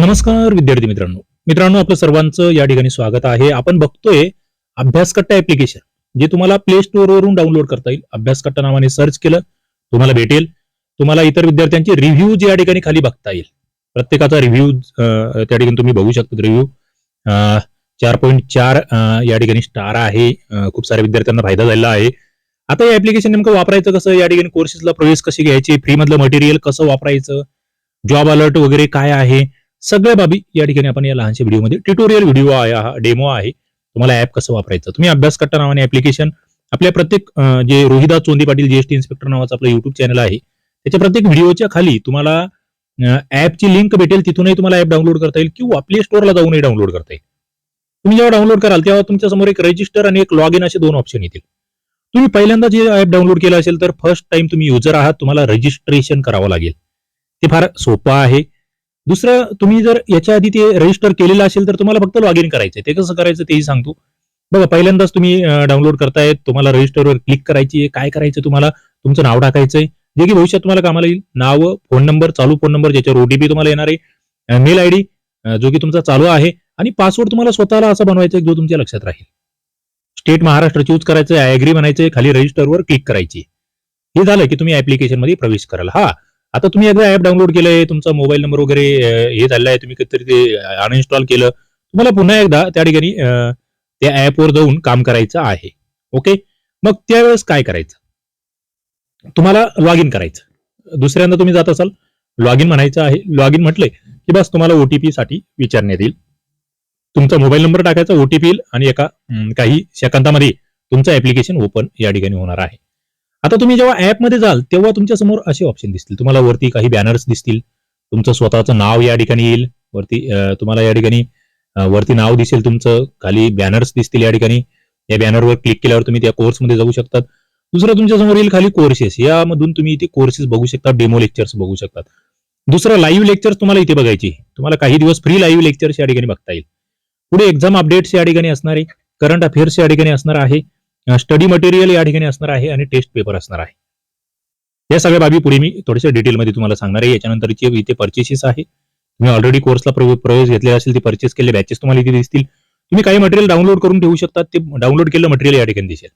नमस्कार विद्यार्थी मित्रांनो. मित्रांनो आपलं सर्वांचं या ठिकाणी स्वागत आहे. आपण बघतोय अभ्यासकट्टा ऍप्लिकेशन जे तुम्हाला प्ले स्टोर वरून डाउनलोड करता येईल. अभ्यासकट्टा नावाने सर्च केलं तुम्हाला भेटेल. तुम्हाला इतर विद्यार्थ्यांचे रिव्ह्यू या ठिकाणी खाली बघता येईल. प्रत्येकाचा रिव्ह्यू त्या ठिकाणी तुम्ही बघू शकता रिव्ह्यू चार पॉईंट चार या ठिकाणी स्टार आहे. खूप साऱ्या विद्यार्थ्यांना फायदा झालेला आहे. आता हे ऍप्लिकेशन नेमकं वापरायचं कसं? या ठिकाणी कोर्सेसला प्रवेश कशी घ्यायची? फ्री मधलं मटेरियल कसं वापरायचं? जॉब अलर्ट वगैरे काय आहे? सगळ्या बाबी या ठिकाणी आपण या लहानशा व्हिडिओमध्ये ट्युटोरियल व्हिडिओ आहे हा डेमो आहे. तुम्हाला ऍप कसं वापरायचं? तुम्ही अभ्यास कट्टा नावाने ऍप्लिकेशन आपल्या प्रत्येक जे रोहिदास चोंदी पाटील जीएसटी इन्स्पेक्टर नावाचं आपलं युट्यूब चॅनल आहे त्याच्या प्रत्येक व्हिडिओच्या खाली तुम्हाला ऍपची लिंक भेटेल तिथूनही तुम्हाला ऍप डाउनलोड करता येईल किंवा प्ले स्टोअरला जाऊनही डाउनलोड करता येईल. तुम्ही जेव्हा डाउनलोड कराल तेव्हा तुमच्यासमोर एक रजिस्टर आणि एक लॉग इन असे दोन ऑप्शन येतील. तुम्ही पहिल्यांदा जे ऍप डाउनलोड केलं असेल तर फर्स्ट टाइम तुम्ही युजर आहात तुम्हाला रजिस्ट्रेशन करावं लागेल. ते फार सोपं आहे. दुसरं तुम्ही जर याच्या आधी ते रजिस्टर केलेलं असेल तर तुम्हाला फक्त लॉग इन करायचं ते कसं करायचं तेही सांगतो. बघा पहिल्यांदाच तुम्ही डाउनलोड करतायत तुम्हाला रजिस्टरवर क्लिक करायची आहे काय करायचं तुम्हाला? तुमचं नाव टाकायचंय. जे की भविष्यात तुम्हाला कामाला येईल. नाव फोन नंबर चालू फोन नंबर ज्याच्यावर ओटीपी तुम्हाला येणार आहे. मेल आयडी जो की तुमचा चालू आहे. आणि पासवर्ड तुम्हाला स्वतःला असा बनवायचा जो तुमच्या लक्षात राहील. स्टेट महाराष्ट्र चूज करायचं आहे ऍग्री म्हणायचं खाली रजिस्टरवर क्लिक करायची हे झालं की तुम्ही ऍप्लिकेशनमध्ये प्रवेश कराल. हा. आता तुम्ही एकदा ऍप डाउनलोड केलंय तुमचा मोबाईल नंबर वगैरे हे झालेला आहे तुम्ही कधीतरी ते अनइन्स्टॉल केलं. तुम्हाला पुन्हा एकदा त्या ठिकाणी त्या ऍपवर जाऊन काम करायचं आहे. ओके मग त्यावेळेस काय करायचं? तुम्हाला लॉग इन करायचं. दुसऱ्यांदा तुम्ही जात असाल लॉग इन म्हणायचं आहे. लॉग इन म्हटलंय की बस तुम्हाला ओटीपी साठी विचारण्यात येईल. तुमचा मोबाईल नंबर टाकायचा ओटीपी येईल आणि एका काही सेकंदामध्ये तुमचं ऍप्लिकेशन ओपन या ठिकाणी होणार आहे. आता तुम्ही जेव्हा ऍपमध्ये जाल तेव्हा तुमच्यासमोर असे ऑप्शन दिसतील. तुम्हाला वरती काही बॅनर्स दिसतील. तुमचं स्वतःचं नाव या ठिकाणी येईल. वरती तुम्हाला या ठिकाणी वरती नाव दिसेल तुमचं. खाली बॅनर्स दिसतील या ठिकाणी. या बॅनरवर क्लिक केल्यावर तुम्ही त्या कोर्समध्ये जाऊ शकतात. दुसरं तुमच्यासमोर येईल खाली कोर्सेस यामधून तुम्ही इथे कोर्सेस बघू शकता डेमो लेक्चर्स बघू शकतात. दुसरं लाईव्ह लेक्चर्स तुम्हाला इथे बघायची. तुम्हाला काही दिवस फ्री लाईव्ह लेक्चर्स या ठिकाणी बघता येईल. पुढे एक्झाम अपडेट्स या ठिकाणी असणारे करंट अफेअर्स या ठिकाणी असणार आहे. स्टडी मटेरियल या ठिकाणी असणार आहे आणि टेस्ट पेपर असणार आहे. या सगळ्या बाबी पुढे मी थोड्याशा डिटेलमध्ये तुम्हाला सांगणार आहे. याच्यानंतरची इथे पर्चेसेस आहे. तुम्ही ऑलरेडी कोर्सला प्रवेश घेतलेला असेल ते परचेस केले बॅचेस तुम्हाला इथे दिसतील. तुम्ही काही मटेरियल डाउनलोड करून ठेवू शकतात ते डाउनलोड केलेलं मटेरियल या ठिकाणी दिसेल.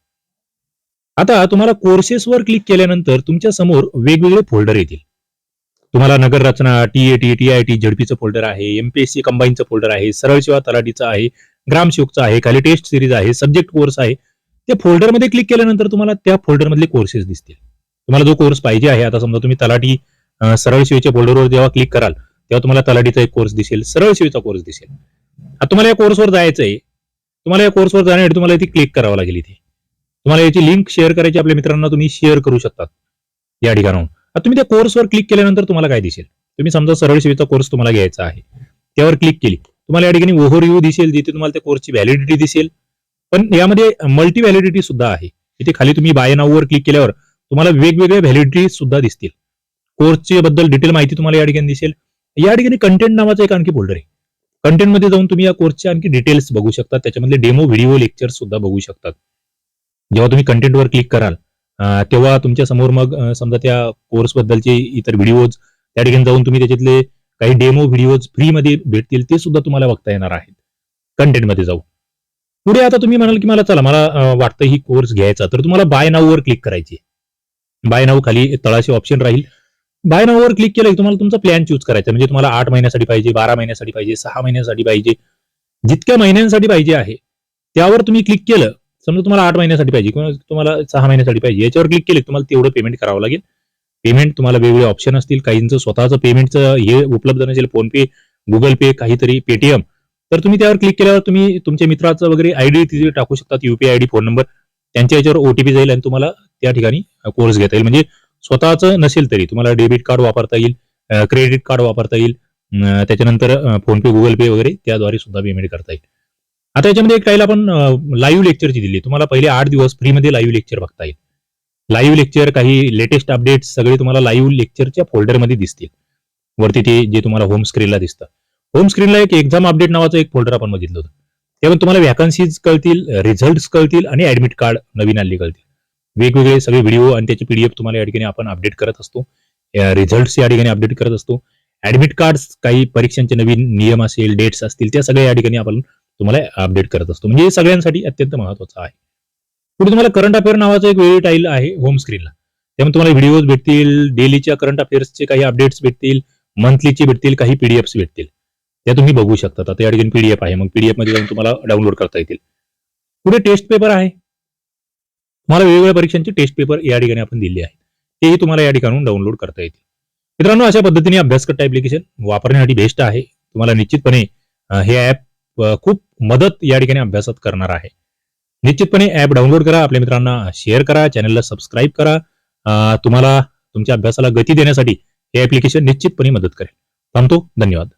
आता तुम्हाला कोर्सेसवर क्लिक केल्यानंतर तुमच्यासमोर वेगवेगळे फोल्डर येतील. तुम्हाला नगर रचना T A T T I T झडपीचं folder आहे एमपीएससी कंबाईनचं फोल्डर आहे सरळ सेवा तलाठीचं आहे ग्रामसेवकचं आहे खाली टेस्ट सिरीज आहे सब्जेक्ट कोर्स आहे. त्या फोल्डरमध्ये क्लिक केल्यानंतर तुम्हाला त्या फोल्डरमधले कोर्सेस दिसतील. तुम्हाला जो कोर्स पाहिजे आहे आता समजा तुम्ही तलाठी सरळ सेवेच्या फोल्डरवर जेव्हा क्लिक कराल तेव्हा तुम्हाला तलाठीचा एक कोर्स दिसेल सरळ सेवेचा कोर्स दिसेल. आता तुम्हाला या कोर्सवर जायचं आहे तुम्हाला या कोर्सवर जाण्यासाठी तुम्हाला इथे क्लिक करावं लागेल इथे. तुम्हाला याची लिंक शेअर करायची आपल्या मित्रांना तुम्ही शेअर करू शकतात या ठिकाणाहून. आता तुम्ही त्या कोर्सवर क्लिक केल्यानंतर तुम्हाला काय दिसेल? तुम्ही समजा सरळ सेवेचा कोर्स तुम्हाला घ्यायचा आहे. त्यावर क्लिक केली. तुम्हाला या ठिकाणी ओव्हरव्ह्यू दिसेल जिथे तुम्हाला त्या कोर्सची व्हॅलिडिटी दिसेल. पण यामध्ये मल्टी व्हॅलिडिटी सुद्धा आहे. इथे खाली तुम्ही बाय नाववर क्लिक केल्यावर तुम्हाला वेगवेगळ्या व्हॅलिडिटी सुद्धा दिसतील. कोर्सची बद्दल डिटेल माहिती तुम्हाला या ठिकाणी दिसेल. या ठिकाणी कंटेंट नावाचा एक आणखी फोल्डर आहे. कंटेंटमध्ये जाऊन तुम्ही या कोर्सचे आणखी डिटेल्स बघू शकता. त्याच्यामध्ये डेमो व्हिडिओ लेक्चर सुद्धा बघू शकतात. जेव्हा तुम्ही कंटेंटवर क्लिक कराल तेव्हा तुमच्यासमोर मग समजा त्या कोर्स बद्दलचे इतर व्हिडिओज त्या ठिकाणी जाऊन तुम्ही त्याच्यातले काही डेमो व्हिडिओज फ्रीमध्ये भेटतील ते सुद्धा तुम्हाला बघता येणार आहेत. कंटेंटमध्ये जाऊ पुढे आता तुम्ही म्हणाल की मला चला मला वाटतं ही कोर्स घ्यायचा. तर तुम्हाला बाय नाववर क्लिक करायची बाय नाव खाली तळाशी ऑप्शन राहील. बाय नाऊवर क्लिक केलं की तुम्हाला तुमचा प्लॅन चूज करायचा म्हणजे तुम्हाला आठ महिन्यासाठी पाहिजे बारा महिन्यासाठी पाहिजे सहा महिन्यासाठी पाहिजे. जितक्या महिन्यांसाठी पाहिजे आहे त्यावर तुम्ही क्लिक केलं. समजा तुम्हाला आठ महिन्यासाठी पाहिजे किंवा तुम्हाला सहा महिन्यासाठी पाहिजे. याच्यावर क्लिक केले तुम्हाला तेवढं पेमेंट करावं लागेल. पेमेंट तुम्हाला वेगवेगळे ऑप्शन असतील. काहींचं स्वतःचं पेमेंटचं हे उपलब्ध नसेल. फोन पे गुगल पे काहीतरी पेटीएम तर तुम्ही त्यावर क्लिक केल्यावर तुम्ही तुमच्या मित्राचं वगैरे आयडी तिथे टाकू शकतात युपीआय आयडी फोन नंबर त्यांच्या याच्यावर ओटीपी जाईल आणि तुम्हाला त्या ठिकाणी कोर्स घेता येईल. म्हणजे स्वतःचं नसेल तरी तुम्हाला डेबिट कार्ड वापरता येईल क्रेडिट कार्ड वापरता येईल त्याच्यानंतर फोन पे गुगल पे वगैरे त्याद्वारे सुद्धा पेमेंट करता येईल. आता याच्यामध्ये एक काही आपण लाईव्ह लेक्चरची दिली. तुम्हाला पहिले आठ दिवस फ्रीमध्ये लाईव्ह लेक्चर बघता येईल. लाईव्ह लेक्चर काही लेटेस्ट अपडेट्स सगळे तुम्हाला लाईव्ह लेक्चरच्या फोल्डरमध्ये दिसतील. वरती ते जे तुम्हाला होम स्क्रीनला दिसतं. होम स्क्रीनला एक एक्झाम अपडेट नावाचं एक फोल्डर आपण बघितलं होतं. त्यामुळे तुम्हाला व्हॅकन्सीज कळतील रिझल्ट कळतील आणि ऍडमिट कार्ड नवीन आणली कळतील. वेगवेगळे सगळे व्हिडिओ आणि त्याची पीडीएफ तुम्हाला या ठिकाणी आपण अपडेट करत असतो. रिझल्ट या ठिकाणी अपडेट करत असतो. ऍडमिट कार्ड काही परीक्षांचे नवीन नियम असेल डेट्स असतील त्या सगळ्या या ठिकाणी आपण तुम्हाला अपडेट करत असतो. म्हणजे हे सगळ्यांसाठी अत्यंत महत्वाचं आहे. पुढे तुम्हाला करंट अफेअर नावाचं एक वेगळी टाईल आहे होम स्क्रीनला त्यामुळे तुम्हाला व्हिडिओज भेटतील डेलीच्या करंट अफेअर्सचे काही अपडेट्स भेटतील मंथलीचे भेटतील काही पीडीएफ्स भेटतील. त्या तुम्ही बघू शकता आता या ठिकाणी पीडीएफ आहे. मग पीडीएफमध्ये जाऊन तुम्हाला डाउनलोड करता येतील. पुढे टेस्ट पेपर आहे. तुम्हाला वेगवेगळ्या परीक्षांचे टेस्ट पेपर या ठिकाणी आपण दिले आहेत. तेही तुम्हाला या ठिकाणून डाउनलोड करता येतील. मित्रांनो अशा पद्धतीने अभ्यासकट्टा ऍप्लिकेशन वापरण्यासाठी बेस्ट आहे. तुम्हाला निश्चितपणे हे ऍप खूप मदत या ठिकाणी अभ्यासात करणार आहे. निश्चितपणे ऍप डाउनलोड करा. आपल्या मित्रांना शेअर करा. चॅनलला सबस्क्राईब करा. तुम्हाला तुमच्या अभ्यासाला गती देण्यासाठी हे ऍप्लिकेशन निश्चितपणे मदत करेल. थांबतो. धन्यवाद.